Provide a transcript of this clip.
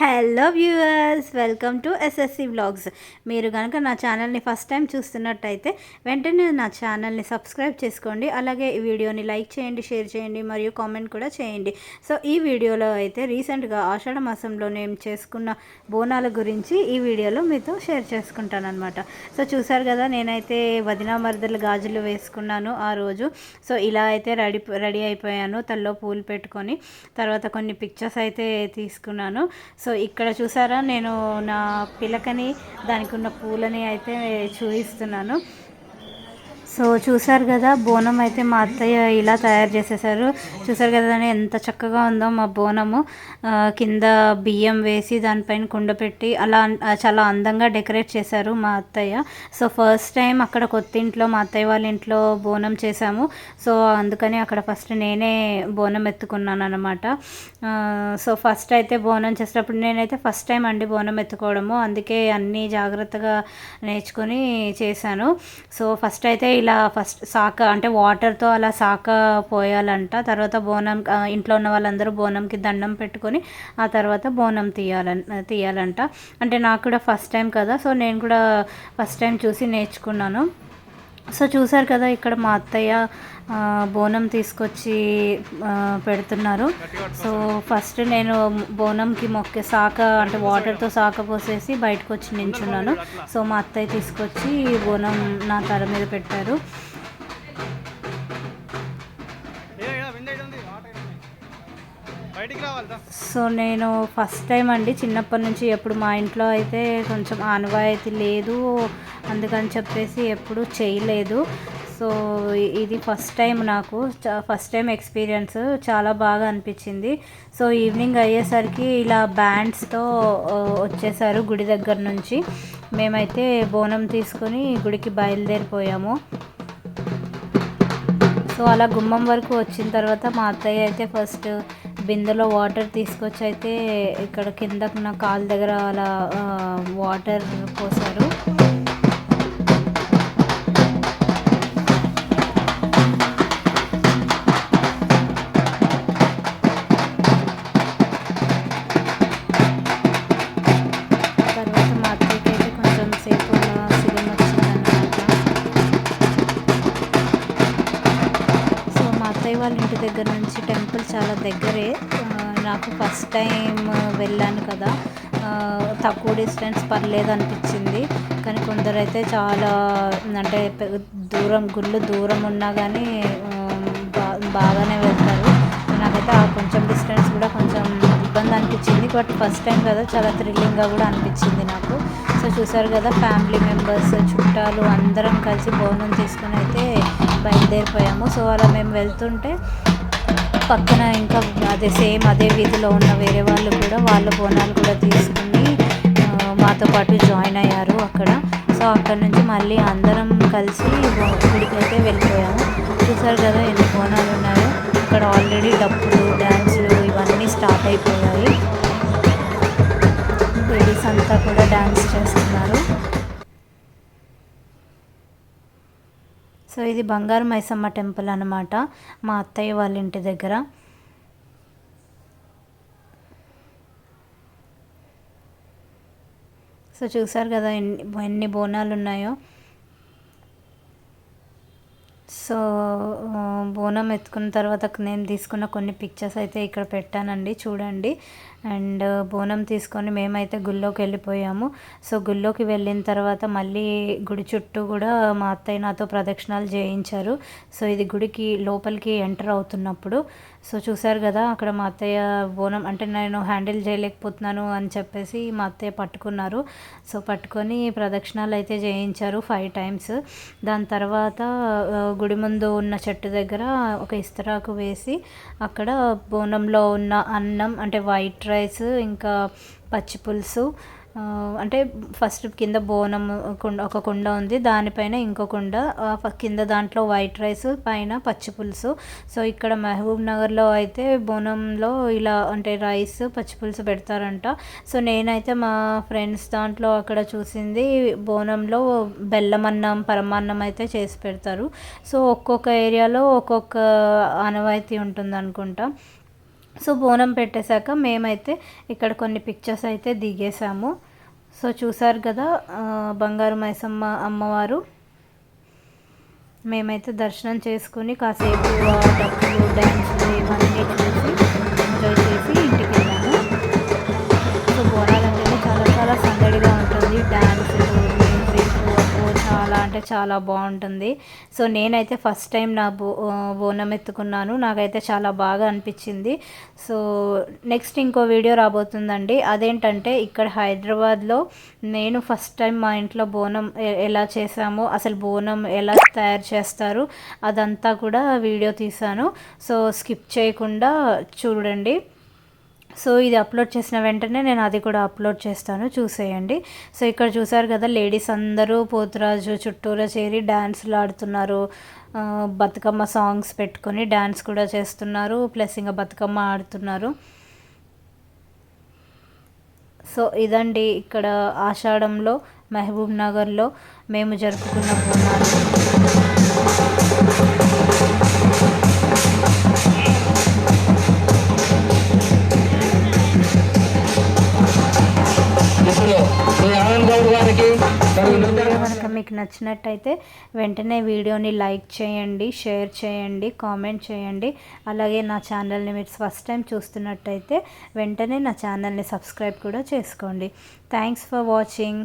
Hello viewers welcome to SSC vlogs మీరు కనుక నా ఛానల్ని ఫస్ట్ టైం చూస్తున్నట్టయితే వెంటనే నా ఛానల్ని సబ్స్క్రైబ్ చేసుకోండి. అలాగే ఈ వీడియోని లైక్ చేయండి షేర్ చేయండి మరియు కామెంట్ కూడా చేయండి. సో ఈ వీడియోలో అయితే రీసెంట్గా ఆషాఢ మాసంలో నేను చేసుకున్న బోనాల గురించి ఈ వీడియోలో మీతో షేర్ చేసుకుంటాను అనమాట సో చూసారు కదా నేనైతే వదినా మరదలు గాజులు వేసుకున్నాను ఆ రోజు. సో ఇలా అయితే రెడీ రెడీ అయిపోయాను. తల్లో పూలు పెట్టుకొని తర్వాత కొన్ని పిక్చర్స్ అయితే తీసుకున్నాను. సో సో ఇక్కడ చూసారా నేను నా పిలకని దానికి ఉన్న పూలని అయితే చూపిస్తున్నాను. సో చూసారు కదా బోనం అయితే మా అత్తయ్య ఇలా తయారు చేసేసారు. చూసారు కదా ఎంత చక్కగా ఉందో మా బోనము. కింద బియ్యం వేసి దానిపైన కుండ పెట్టి అలా చాలా అందంగా డెకరేట్ చేశారు మా అత్తయ్య. సో ఫస్ట్ టైం అక్కడ కొత్త ఇంట్లో మా అత్తయ్య వాళ్ళ ఇంట్లో బోనం చేశాము. సో అందుకని అక్కడ ఫస్ట్ నేనే బోనం ఎత్తుకున్నాను అనమాట సో ఫస్ట్ అయితే బోనం చేసేటప్పుడు నేనైతే ఫస్ట్ టైం అండి బోనం ఎత్తుకోవడము. అందుకే అన్నీ జాగ్రత్తగా నేర్చుకొని చేశాను. సో ఫస్ట్ అయితే ఇలా ఫస్ట్ సాక అంటే వాటర్తో అలా సాక పోయాలంట. తర్వాత బోనం ఇంట్లో ఉన్న వాళ్ళందరూ బోనంకి దండం పెట్టుకొని ఆ తర్వాత బోనం తీయాలని తీయాలంట. అంటే నాకు కూడా ఫస్ట్ టైం కదా సో నేను కూడా ఫస్ట్ టైం చూసి నేర్చుకున్నాను. సో చూసారు కదా ఇక్కడ మా అత్తయ్య బోనం తీసుకొచ్చి పెడుతున్నారు. సో ఫస్ట్ నేను బోనంకి మొక్క సాక అంటే వాటర్తో సాక పోసేసి బయటకు వచ్చి నించున్నాను. సో మా అత్తయ్య తీసుకొచ్చి బోనం నా తల మీద పెట్టారు. సో నేను ఫస్ట్ టైం అండి. చిన్నప్పటి నుంచి ఎప్పుడు మా ఇంట్లో అయితే కొంచెం ఆనవాయితీ లేదు. అందుకని చెప్పేసి ఎప్పుడు చేయలేదు. సో ఇది ఫస్ట్ టైం నాకు ఫస్ట్ టైం ఎక్స్పీరియన్స్ చాలా బాగా అనిపించింది. సో ఈవినింగ్ అయ్యేసరికి ఇలా బ్యాండ్స్తో వచ్చేసారు గుడి దగ్గర నుంచి. మేమైతే బోనం తీసుకొని గుడికి బయలుదేరిపోయాము. సో అలా గుమ్మం వరకు వచ్చిన తర్వాత మా అత్తయ్య అయితే ఫస్ట్ బిందెలో వాటర్ తీసుకొచ్చి అయితే ఇక్కడ కింద నా కాలు దగ్గర అలా వాటర్ పోసారు దగ్గరే నాకు ఫస్ట్ టైం వెళ్ళాను కదా. తక్కువ డిస్టెన్స్ పర్లేదు అనిపించింది. కానీ కొందరైతే చాలా అంటే దూరం గుళ్ళు దూరం ఉన్నా కానీ బాగానే వెళ్తారు. నాకైతే కొంచెం డిస్టెన్స్ కూడా కొంచెం ఇబ్బంది అనిపించింది. బట్ ఫస్ట్ టైం కదా చాలా థ్రిల్లింగ్గా కూడా అనిపించింది నాకు. సో చూసారు కదా ఫ్యామిలీ మెంబర్స్ చుట్టాలు అందరం కలిసి భోజనం తీసుకుని అయితే బయలుదేరిపోయాము. సో అలా మేము వెళ్తుంటే పక్కన ఇంకా అదే సేమ్ అదే వీధిలో ఉన్న వేరే వాళ్ళు కూడా వాళ్ళ బోనాలు కూడా తీసుకుని మాతో పాటు జాయిన్ అయ్యారు అక్కడ. సో అక్కడ నుంచి మళ్ళీ అందరం కలిసి గుడికి అయితే వెళ్ళిపోయాము. చూసారు కదా ఎన్ని బోనాలు ఉన్నాయో. ఇక్కడ ఆల్రెడీ డప్పులు డ్యాన్సులు ఇవన్నీ స్టార్ట్ అయిపోయాయి. లేడీస్ అంతా కూడా డ్యాన్స్ చేస్తున్నారు. సో ఇది బంగారు మైసమ్మ టెంపుల్ అనమాట మా అత్తయ్య వాళ్ళ ఇంటి దగ్గర. సో చూసారు కదా ఎన్ని ఎన్ని బోనాలు ఉన్నాయో సో బోనం ఎత్తుకున్న తర్వాత నేను తీసుకున్న కొన్ని పిక్చర్స్ అయితే ఇక్కడ పెట్టానండి చూడండి. అండ్ బోనం తీసుకొని మేమైతే గుళ్ళోకి వెళ్ళిపోయాము. సో గుళ్ళోకి వెళ్ళిన తర్వాత మళ్ళీ గుడి చుట్టూ కూడా మా అత్తయ్య నాతో ప్రదక్షిణాలు చేయించారు. సో ఇది గుడికి లోపలికి ఎంటర్ అవుతున్నప్పుడు. సో చూశారు కదా అక్కడ మా అత్తయ్య బోనం అంటే నేను హ్యాండిల్ చేయలేకపోతున్నాను అని చెప్పేసి మా అత్తయ్య పట్టుకున్నారు. సో పట్టుకొని ప్రదక్షిణాలు అయితే చేయించారు ఫైవ్ టైమ్స్. దాని తర్వాత గుడి ముందు ఉన్న చెట్టు దగ్గర ఒక ఇస్తరాకు వేసి అక్కడ బోనంలో ఉన్న అన్నం అంటే వైట్ రైస్ ఇంకా పచ్చి పులుసు అంటే ఫస్ట్ కింద బోనం కుండ ఒక కుండ ఉంది. దానిపైన ఇంకో కుండ కింద దాంట్లో వైట్ రైస్ పైన పచ్చి పులుసు. సో ఇక్కడ మహబూబ్ నగర్లో అయితే బోనంలో ఇలా అంటే రైస్ పచ్చి పులుసు పెడతారంట. సో నేనైతే మా ఫ్రెండ్స్ దాంట్లో అక్కడ చూసింది బోనంలో బెల్లం అన్నం పరమాన్నం అయితే చేసి పెడతారు. సో ఒక్కొక్క ఏరియాలో ఒక్కొక్క ఆనవాయితీ ఉంటుంది అనుకుంటా సో బోనం పెట్టేశాక మేమైతే ఇక్కడ కొన్ని పిక్చర్స్ అయితే దిగేసాము సో చూసారు కదా బంగారు మైసమ్మ అమ్మవారు. మేమైతే దర్శనం చేసుకుని కాసేపు ఆ డ్యాన్సులు ఇవన్నీ చూసి అంటే చాలా బాగుంటుంది. సో నేనైతే ఫస్ట్ టైం నా బో బోనం ఎత్తుకున్నాను. నాకైతే చాలా బాగా అనిపించింది. సో నెక్స్ట్ ఇంకో వీడియో రాబోతుందండి. అదేంటంటే ఇక్కడ హైదరాబాద్లో నేను ఫస్ట్ టైం మా ఇంట్లో బోనం ఎలా చేసామో అసలు బోనం ఎలా తయారు చేస్తారు అదంతా కూడా వీడియో తీశాను. సో స్కిప్ చేయకుండా చూడండి. సో ఇది అప్లోడ్ చేసిన వెంటనే నేను అది కూడా అప్లోడ్ చేస్తాను చూసేయండి. సో ఇక్కడ చూసారు కదా లేడీస్ అందరూ పోతురాజు చుట్టూరా చేరి డ్యాన్స్లు ఆడుతున్నారు. బతుకమ్మ సాంగ్స్ పెట్టుకొని డ్యాన్స్ కూడా చేస్తున్నారు ప్లస్ ఇంకా బతుకమ్మ ఆడుతున్నారు. సో ఇదండి ఇక్కడ ఆషాఢంలో మహబూబ్ నగర్లో మేము జరుపుకున్న బోనాలు వీడియో కనుక మీకు నచ్చినట్టయితే వెంటనే వీడియోని లైక్ చేయండి షేర్ చేయండి కామెంట్ చేయండి. అలాగే నా ఛానల్ని మీరు ఫస్ట్ టైం చూస్తున్నట్టయితే వెంటనే నా ఛానల్ని సబ్స్క్రైబ్ కూడా చేసుకోండి. Thanks for watching.